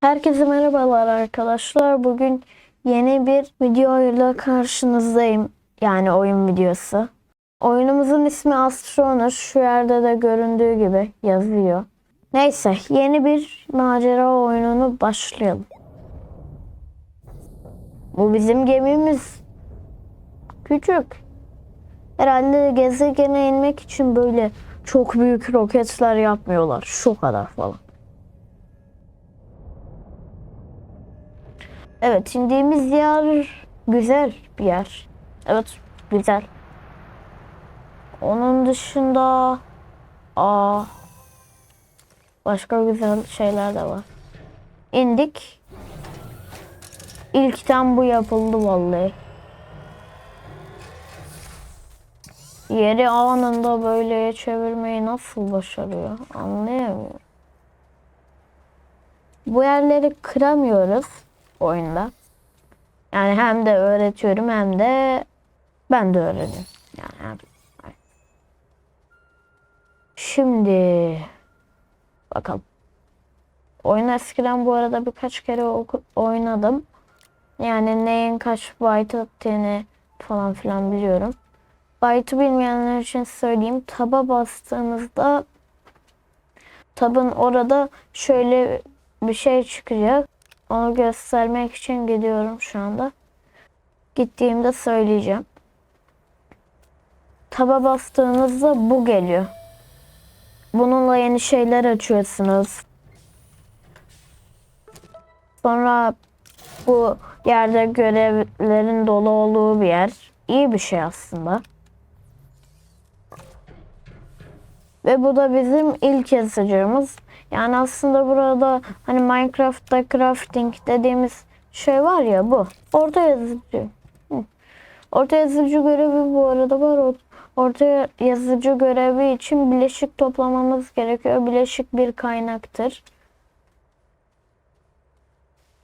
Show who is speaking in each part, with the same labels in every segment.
Speaker 1: Herkese merhabalar arkadaşlar. Bugün yeni bir videoyla karşınızdayım. Yani oyun videosu. Oyunumuzun ismi Astronot. Şu yerde de göründüğü gibi yazıyor. Neyse yeni bir macera oyununu başlayalım. Bu bizim gemimiz. Küçük. Herhalde gezegene inmek için böyle çok büyük roketler yapmıyorlar. Şu kadar falan. Evet indiğimiz yer güzel bir yer. Evet güzel. Onun dışında aa başka güzel şeyler de var. İndik. İlkten bu yapıldı vallahi. Yeri anında böyle çevirmeyi nasıl başarıyor anlayamıyorum. Bu yerleri kıramıyoruz oyunda. Yani hem de öğretiyorum hem de ben de öğreniyorum. Yani hem- Şimdi bakalım. Oyun eskiden bu arada birkaç kere oynadım. Yani neyin kaç byte attığını falan filan biliyorum. Byte'ı bilmeyenler için söyleyeyim. Taba bastığınızda tabın orada şöyle bir şey çıkacak. Onu göstermek için gidiyorum şu anda. Gittiğimde söyleyeceğim. Taba bastığınızda bu geliyor. Bununla yeni şeyler açıyorsunuz. Sonra bu yerde görevlerin dolu olduğu bir yer. İyi bir şey aslında. Ve bu da bizim ilk yazıcımız. Yani aslında burada hani Minecraft'ta crafting dediğimiz şey var ya bu. Orta yazıcı. Orta yazıcı görevi bu arada var. Orta yazıcı görevi için bileşik toplamamız gerekiyor. Bileşik bir kaynaktır.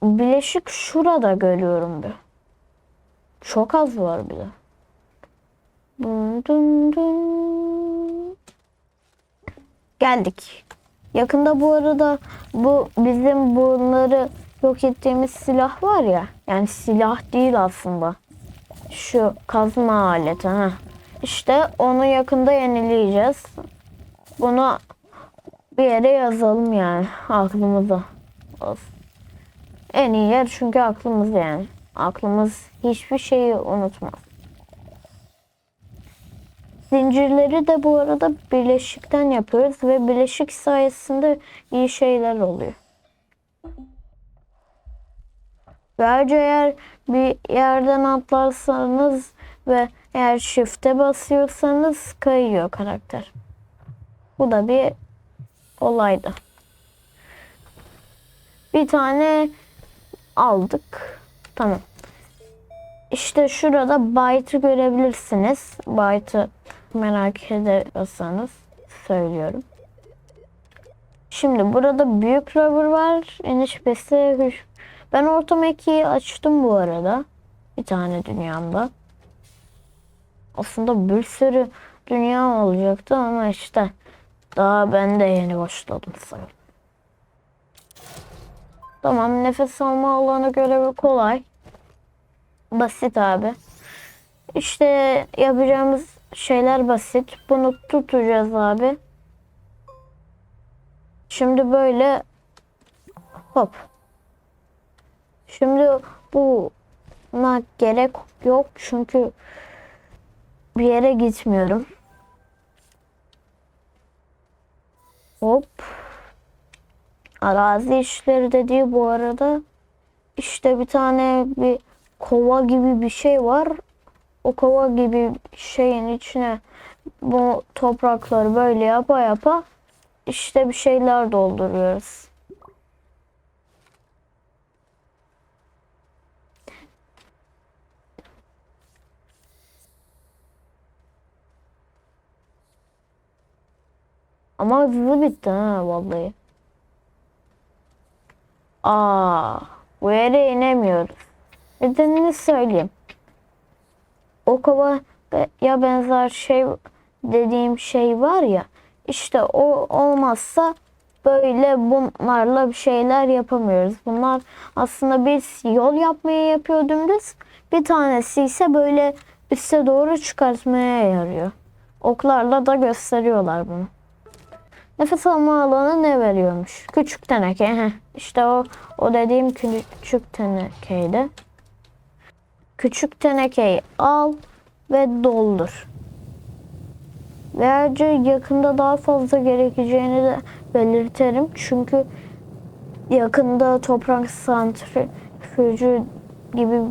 Speaker 1: Bileşik şurada görüyorum bir. Çok az var bir de. Dun dun dun. Geldik. Yakında bu arada bu bizim bunları yok ettiğimiz silah var ya. Yani silah değil aslında. Şu kazma aleti. ha. İşte onu yakında yenileyeceğiz. Bunu bir yere yazalım yani aklımıza. En iyi yer çünkü aklımız yani. Aklımız hiçbir şeyi unutmaz. Zincirleri de bu arada bileşikten yapıyoruz ve bileşik sayesinde iyi şeyler oluyor. Ve ayrıca eğer bir yerden atlarsanız ve eğer shift'e basıyorsanız kayıyor karakter. Bu da bir olaydı. Bir tane aldık. Tamam. İşte şurada byte'ı görebilirsiniz. Byte'ı merak ediyorsanız söylüyorum. Şimdi burada büyük rubber var. İniş besi. hüş- Ben orta mekiği açtım bu arada. Bir tane dünyamda. Aslında bir sürü dünya olacaktı ama işte daha ben de yeni başladım sayılır. Tamam nefes alma alanı görevi kolay. Basit abi. İşte yapacağımız şeyler basit. Bunu tutacağız abi. Şimdi böyle hop. Şimdi buna gerek yok çünkü bir yere gitmiyorum. Hop. Arazi işleri dediği bu arada işte bir tane bir kova gibi bir şey var. O kova gibi şeyin içine bu toprakları böyle yapa yapa işte bir şeyler dolduruyoruz. Ama hızlı bitti ha vallahi. Aa, bu yere inemiyoruz. Nedenini söyleyeyim. O kova ya benzer şey dediğim şey var ya. İşte o olmazsa böyle bunlarla bir şeyler yapamıyoruz. Bunlar aslında bir yol yapmaya yapıyor dümdüz. Bir tanesi ise böyle üste doğru çıkartmaya yarıyor. Oklarla da gösteriyorlar bunu. Nefes alma alanı ne veriyormuş? Küçük teneke. Heh. İşte o o dediğim küçük tenekeydi. Küçük tenekeyi al ve doldur. Ve ayrıca yakında daha fazla gerekeceğini de belirterim. Çünkü yakında toprak santrifüjü gibi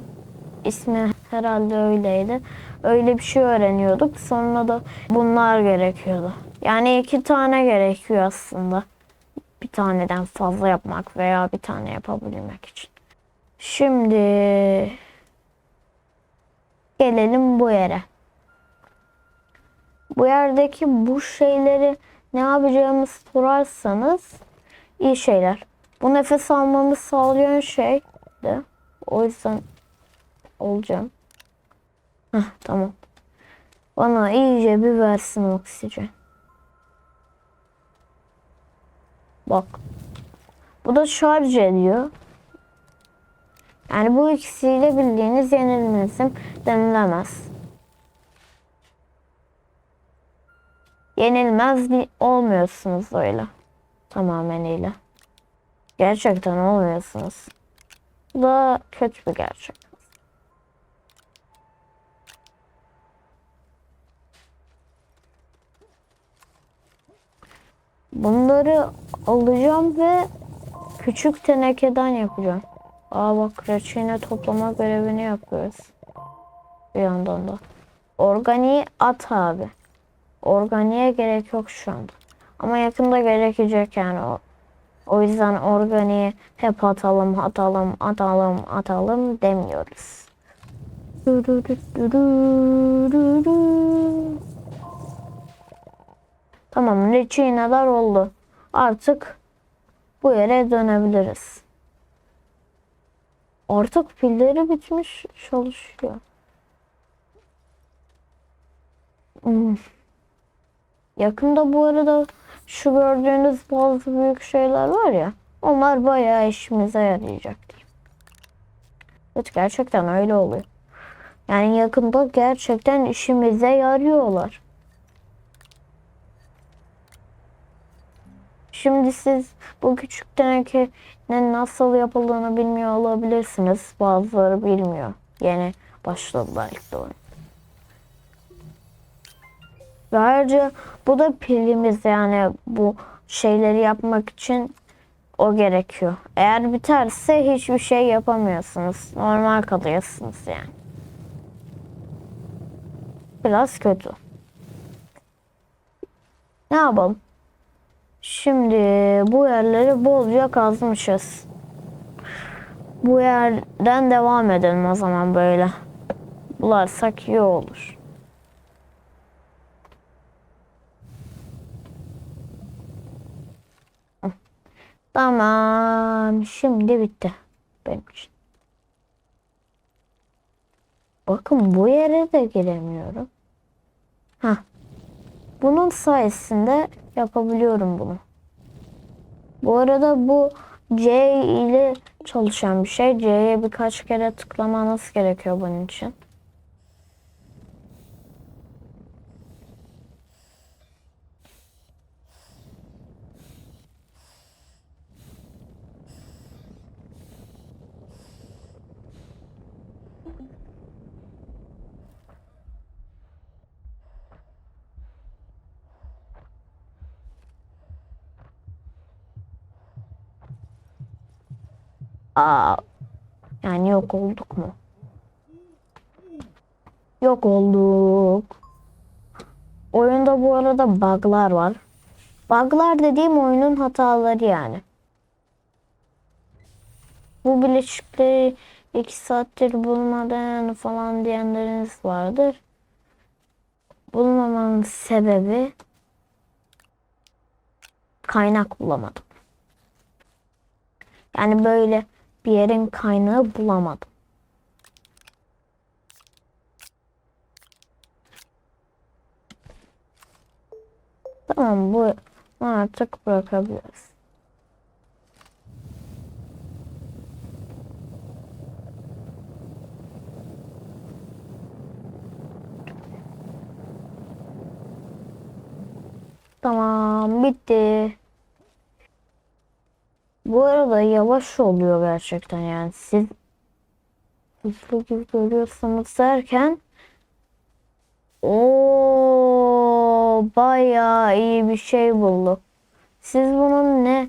Speaker 1: ismi herhalde öyleydi. Öyle bir şey öğreniyorduk. Sonra da bunlar gerekiyordu. Yani iki tane gerekiyor aslında. Bir taneden fazla yapmak veya bir tane yapabilmek için. Şimdi gelelim bu yere. Bu yerdeki bu şeyleri ne yapacağımızı sorarsanız iyi şeyler. Bu nefes almamı sağlayan şey de o yüzden olacağım. Heh, tamam. Bana iyice bir versin oksijen. Bak. Bu da şarj ediyor. Yani bu ikisiyle bildiğiniz yenilmezim denilemez. Yenilmez bir olmuyorsunuz öyle. Tamamıyla. Gerçekten olmuyorsunuz. Bu da kötü bir gerçek. Bunları alacağım ve küçük tenekeden yapacağım. Aa bak reçine toplama görevini yapıyoruz. Bir yandan da. Organiği at abi. Organiğe gerek yok şu anda. Ama yakında gerekecek yani o. O yüzden organiği hep atalım, atalım, atalım, atalım demiyoruz. Tamam reçineler oldu. Artık bu yere dönebiliriz. Artık pilleri bitmiş çalışıyor. Hmm. Yakında bu arada şu gördüğünüz bazı büyük şeyler var ya. Onlar bayağı işimize yarayacak diyeyim. Evet gerçekten öyle oluyor. Yani yakında gerçekten işimize yarıyorlar. Şimdi siz bu küçük tenekenin nasıl yapıldığını bilmiyor olabilirsiniz. Bazıları bilmiyor. Yeni başladılar ilk de oyun. Ve ayrıca bu da pilimiz yani bu şeyleri yapmak için o gerekiyor. Eğer biterse hiçbir şey yapamıyorsunuz. Normal kalıyorsunuz yani. Biraz kötü. Ne yapalım? Şimdi bu yerleri bolca kazmışız. Bu yerden devam edelim o zaman böyle. Bularsak iyi olur. Tamam. Şimdi bitti. Benim için. Bakın bu yere de giremiyorum. Ha. Bunun sayesinde yapabiliyorum bunu. Bu arada bu C ile çalışan bir şey. C'ye birkaç kere tıklamanız gerekiyor bunun için. Aa, yani yok olduk mu? Yok olduk. Oyunda bu arada bug'lar var. Bug'lar dediğim oyunun hataları yani. Bu bileşikleri iki saattir bulmadan falan diyenleriniz vardır. Bulmamanın sebebi kaynak bulamadım. Yani böyle bir yerin kaynağı bulamadım. Tamam bu artık bırakabiliriz. Tamam bitti. Bu arada yavaş oluyor gerçekten yani siz hızlı gibi görüyorsunuz derken o bayağı iyi bir şey bulduk. Siz bunun ne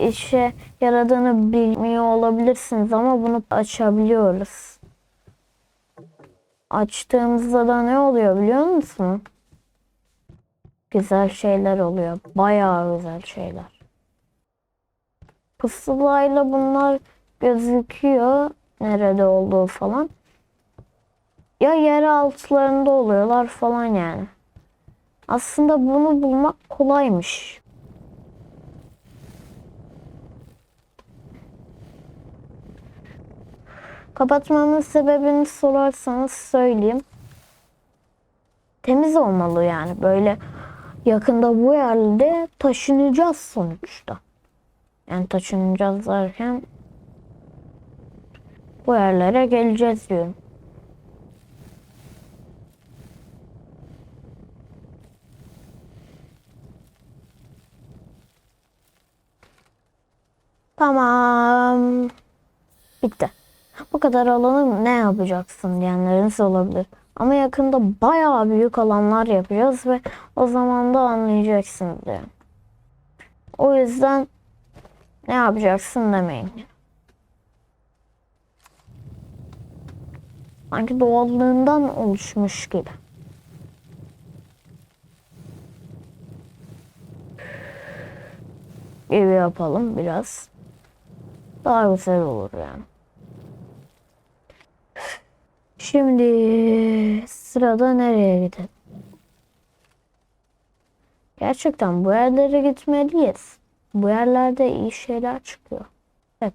Speaker 1: işe yaradığını bilmiyor olabilirsiniz ama bunu açabiliyoruz. Açtığımızda da ne oluyor biliyor musun? Güzel şeyler oluyor. Bayağı güzel şeyler. Pusulayla bunlar gözüküyor. Nerede olduğu falan. Ya yer altlarında oluyorlar falan yani. Aslında bunu bulmak kolaymış. Kapatmamın sebebini sorarsanız söyleyeyim. Temiz olmalı yani böyle yakında bu yerde taşınacağız sonuçta. Yani taşınacağız derken bu yerlere geleceğiz diyorum. Tamam. Bitti. Bu kadar alanı ne yapacaksın diyenleriniz olabilir. Ama yakında bayağı büyük alanlar yapacağız ve o zaman da anlayacaksınız yani. O yüzden ne yapacaksın demeyin. Sanki doğallığından oluşmuş gibi. Gibi yapalım biraz. Daha güzel olur yani. Şimdi sırada nereye gidelim? Gerçekten bu yerlere gitmeliyiz. Bu yerlerde iyi şeyler çıkıyor. Evet.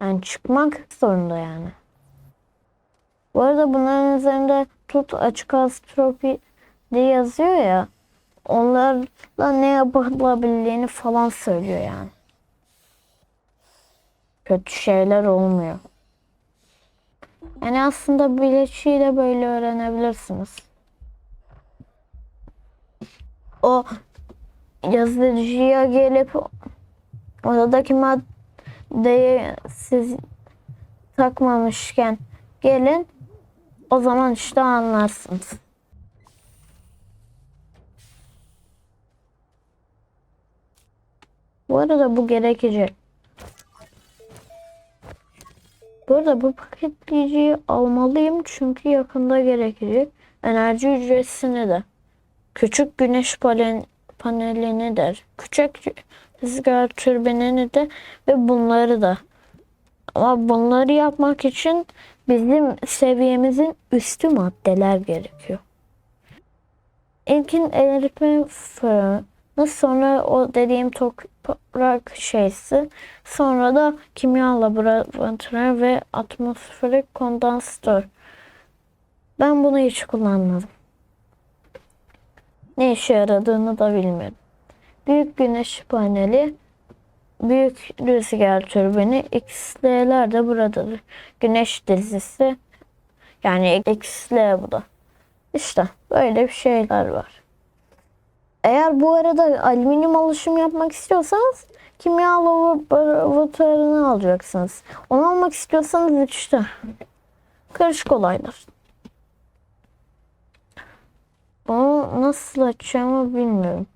Speaker 1: Yani çıkmak zorunda yani. Bu arada bunların üzerinde tut açık astropi diye yazıyor ya. Onlarla ne yapılabildiğini falan söylüyor yani. Kötü şeyler olmuyor. Yani aslında bileşiyle böyle öğrenebilirsiniz. O yazıcıya gelip odadaki maddeyi siz takmamışken gelin o zaman işte anlarsınız. Bu arada bu gerekecek. Bu arada bu paketleyiciyi almalıyım çünkü yakında gerekecek. Enerji ücretini de. Küçük güneş panelini de. Küçük rüzgar türbinini de ve bunları da. Ama bunları yapmak için bizim seviyemizin üstü maddeler gerekiyor. İlkin eritme fırını, sonra o dediğim toprak şeysi, sonra da kimya laboratuvarı ve atmosferik kondansatör. Ben bunu hiç kullanmadım. Ne işe yaradığını da bilmiyorum. Büyük güneş paneli, büyük rüzgar türbini, XL'ler de buradadır. Güneş dizisi, yani XL bu da. İşte böyle bir şeyler var. Eğer bu arada alüminyum alışım yapmak istiyorsanız kimya laboratuvarını alacaksınız. Onu almak istiyorsanız işte karışık olaylar. Bunu nasıl açacağımı bilmiyorum.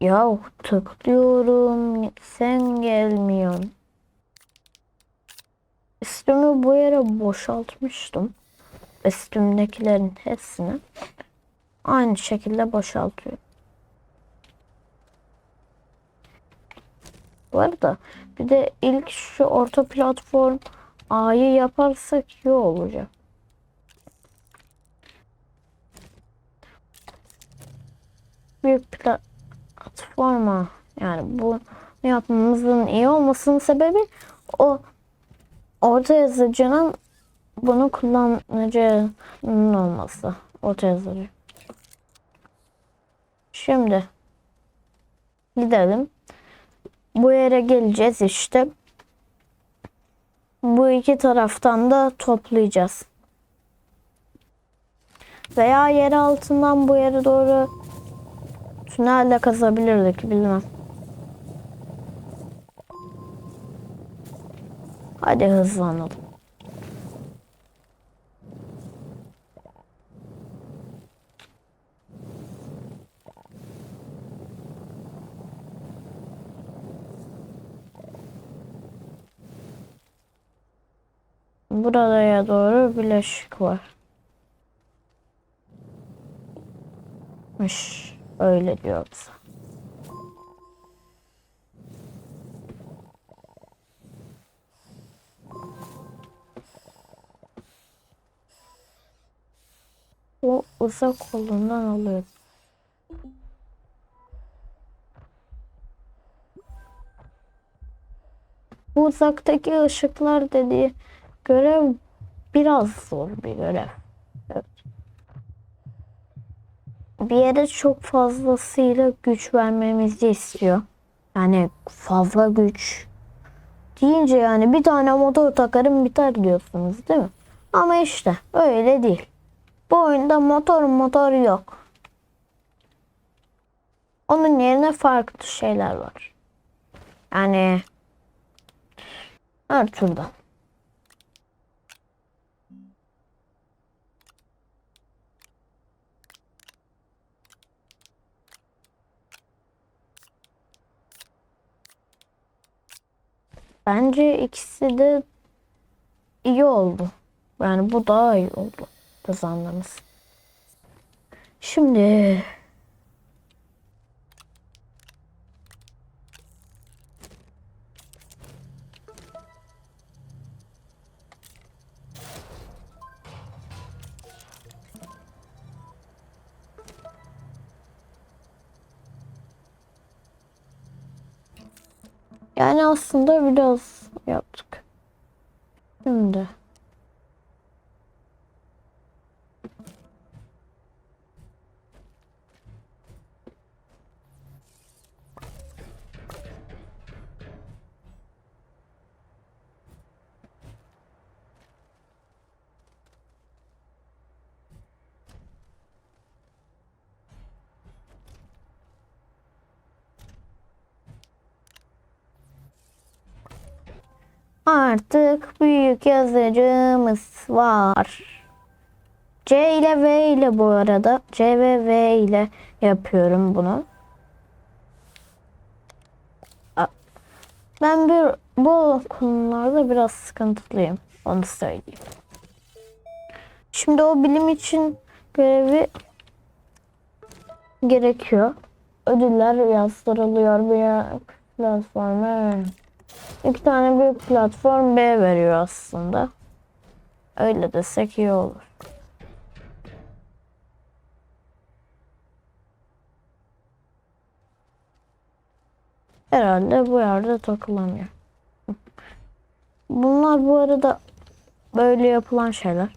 Speaker 1: Yahu tıklıyorum sen gelmiyorsun. Üstümü bu yere boşaltmıştım. Üstümdekilerin hepsini aynı şekilde boşaltıyorum. Bu arada bir de ilk şu orta platform A'yı yaparsak iyi olacak. Büyük platforma yani bu yapmamızın iyi olmasının sebebi o orta yazıcının bunu kullanıcının olması. Orta yazıcı. Şimdi gidelim. Bu yere geleceğiz işte. Bu iki taraftan da toplayacağız. Veya yer altından bu yere doğru tünel de kazabilirdik bilmem. Hadi hızlanalım. Buraya doğru bileşik var. Mış, öyle diyor bize. O uzak kolundan alıyor. Bu uzaktaki ışıklar dediği görev biraz zor bir görev. Evet. Bir yere çok fazlasıyla güç vermemizi istiyor. Yani fazla güç deyince yani bir tane motor takarım biter diyorsunuz değil mi? Ama işte öyle değil. Bu oyunda motor motor yok. Onun yerine farklı şeyler var. Yani her türden. Bence ikisi de iyi oldu. Yani bu daha iyi oldu kazandığımız. Şimdi aslında biraz yaptık. Şimdi Artık büyük yazıcımız var. C ile V ile bu arada. C ve V ile yapıyorum bunu. Ben bir bu konularda biraz sıkıntılıyım. Onu söyleyeyim. Şimdi o bilim için görevi gerekiyor. Ödüller yazdırılıyor bir platforma. İki tane büyük platform B veriyor aslında. Öyle desek iyi olur. Herhalde bu yerde takılamıyor. Bunlar bu arada böyle yapılan şeyler.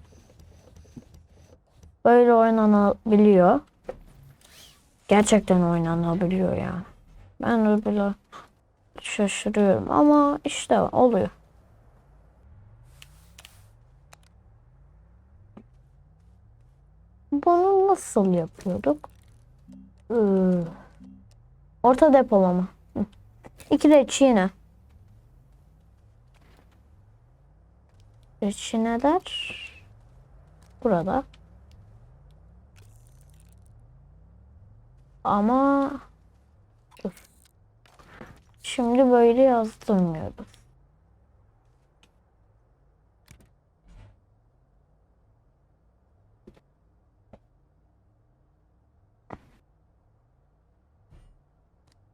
Speaker 1: Böyle oynanabiliyor. Gerçekten oynanabiliyor yani. Ben de böyle şaşırıyorum ama işte oluyor. Bunu nasıl yapıyorduk? Ee, orta depolama. İki de çiğne. Çiğneler burada. Ama. Şimdi böyle yazdırmıyoruz.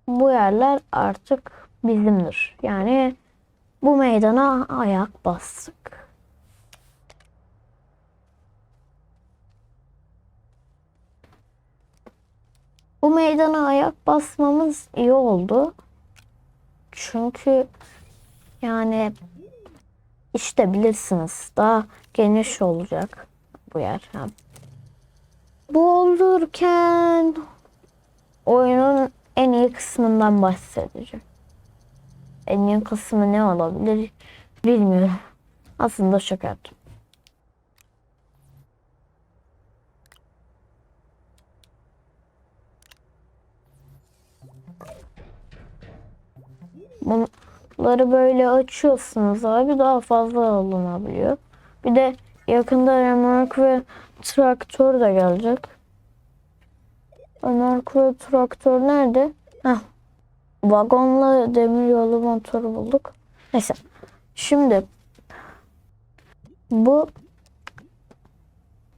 Speaker 1: Bu yerler artık bizimdir. Yani bu meydana ayak bastık. Bu meydana ayak basmamız iyi oldu. Çünkü yani işte bilirsiniz daha geniş olacak bu yer. Bu olurken oyunun en iyi kısmından bahsedeceğim. En iyi kısmı ne olabilir bilmiyorum. Aslında şaka yaptım. Bunları böyle açıyorsunuz abi daha fazla alınabiliyor. Bir de yakında remork ve traktör de gelecek. Remork ve traktör nerede? Heh. Vagonla demir yolu motoru bulduk. Neyse. Şimdi bu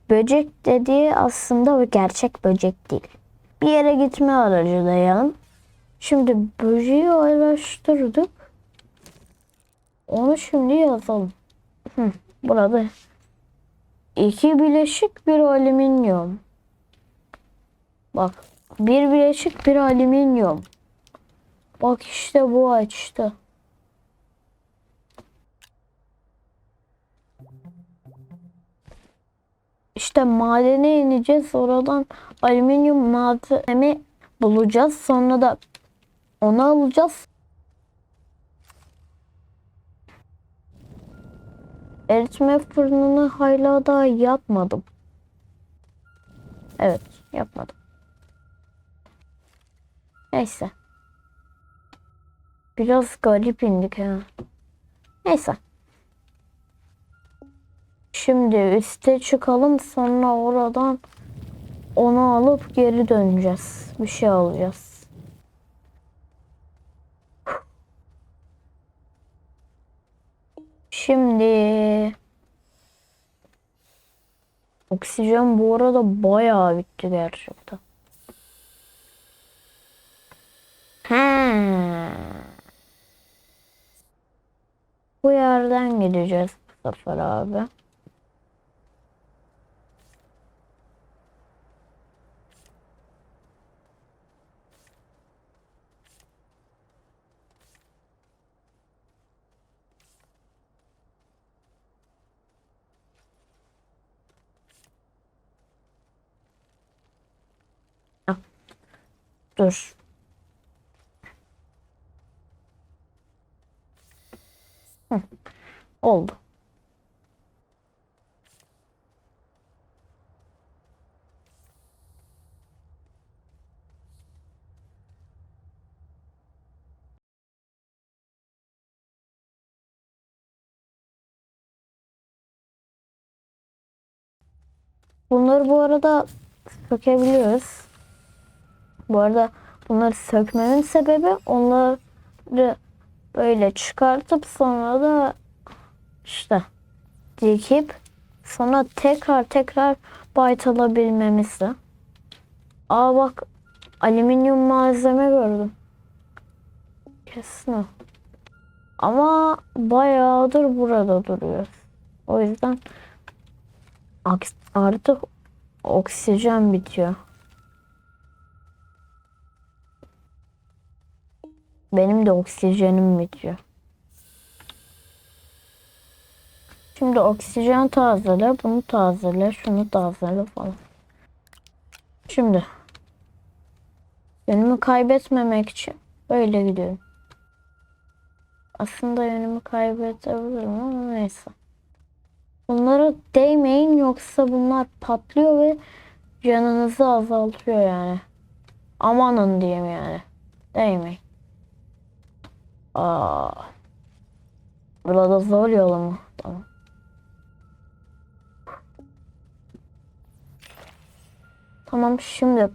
Speaker 1: böcek dediği aslında bir gerçek böcek değil. Bir yere gitme aracı dayan. Şimdi böceği araştırdık. Onu şimdi yazalım. Hı, burada iki bileşik bir alüminyum. Bak bir bileşik bir alüminyum. Bak işte bu açtı. İşte madene ineceğiz. Oradan alüminyum malzeme bulacağız. Sonra da onu alacağız. Eritme fırınını hala daha yapmadım. Evet yapmadım. Neyse. Biraz garip indik ha. Neyse. Şimdi üste çıkalım sonra oradan onu alıp geri döneceğiz. Bir şey alacağız. Şimdi oksijen bu arada bayağı bitti gerçekten. Ha. Bu yerden gideceğiz bu sefer abi. Dur. Hı. Oldu. Bunları bu arada sökebiliyoruz. Bu arada bunları sökmemin sebebi onları böyle çıkartıp sonra da işte dikip sonra tekrar tekrar bayt alabilmemizdi. Aa bak alüminyum malzeme gördüm. Kesin o. Ama bayağıdır burada duruyor. O yüzden artık oksijen bitiyor. Benim de oksijenim bitiyor. Şimdi oksijen tazele, bunu tazele, şunu tazele falan. Şimdi yönümü kaybetmemek için böyle gidiyorum. Aslında yönümü kaybedebilirim ama neyse. Bunlara değmeyin yoksa bunlar patlıyor ve canınızı azaltıyor yani. Amanın diyeyim yani. Değmeyin. Aa. Burada zor yolu mu? Tamam. Tamam şimdi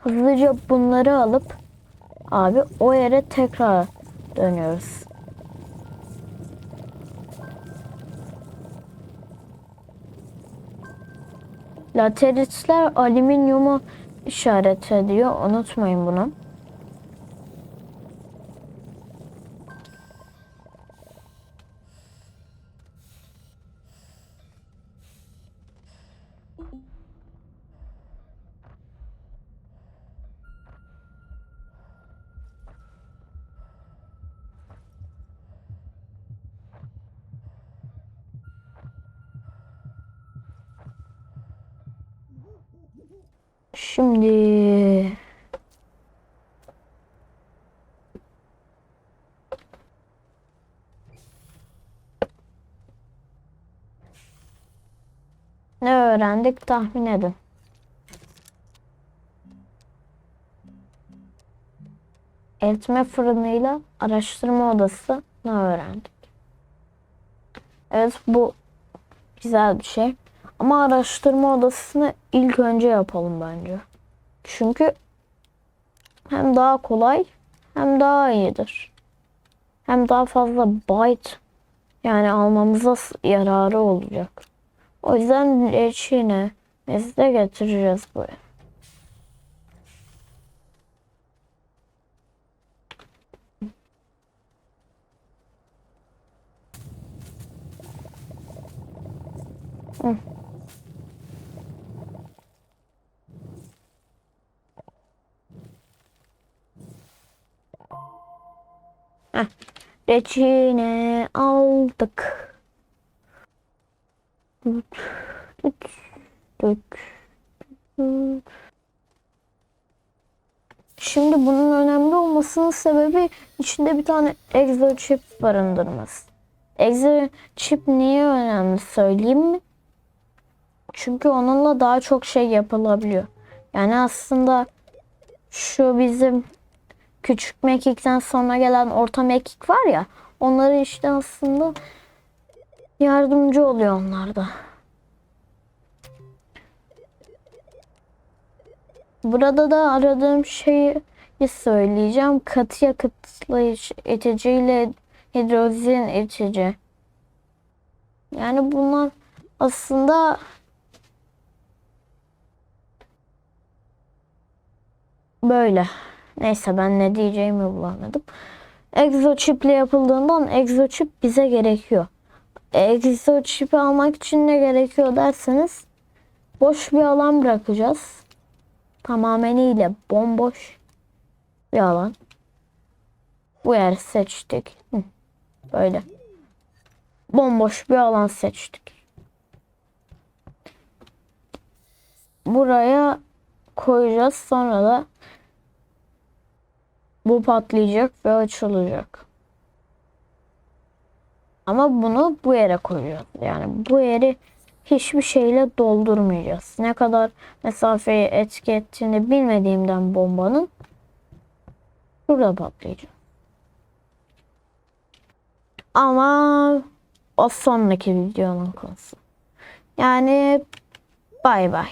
Speaker 1: hızlıca bunları alıp abi o yere tekrar dönüyoruz. Lateritler alüminyumu işaret ediyor. Unutmayın bunu. Şimdi Ne öğrendik tahmin edin. Eritme fırınıyla araştırma odası ne öğrendik? Evet bu güzel bir şey. Ama araştırma odasını ilk önce yapalım bence. Çünkü hem daha kolay hem daha iyidir. Hem daha fazla byte yani almamıza yararı olacak. O yüzden reçine biz de getireceğiz buraya. Hı. Heh. Reçine aldık. Şimdi bunun önemli olmasının sebebi içinde bir tane exo chip barındırması. Exo chip niye önemli söyleyeyim mi? Çünkü onunla daha çok şey yapılabiliyor. Yani aslında şu bizim küçük mekikten sonra gelen orta mekik var ya onları işte aslında yardımcı oluyor onlar da. Burada da aradığım şeyi söyleyeceğim. Katı yakıtlayıcı iticiyle hidrozin itici. Yani bunlar aslında böyle. Neyse ben ne diyeceğimi bulamadım. Exochip ile yapıldığından exochip bize gerekiyor. Exochip'i almak için ne gerekiyor derseniz boş bir alan bırakacağız. Tamamıyla bomboş bir alan. Bu yer seçtik. Böyle. Bomboş bir alan seçtik. Buraya koyacağız. Sonra da bu patlayacak ve açılacak. Ama bunu bu yere koyacağız. Yani bu yeri hiçbir şeyle doldurmayacağız. Ne kadar mesafeyi etki ettiğini bilmediğimden bombanın burada patlayacak. Ama o sonraki videonun konusu. Yani bay bay.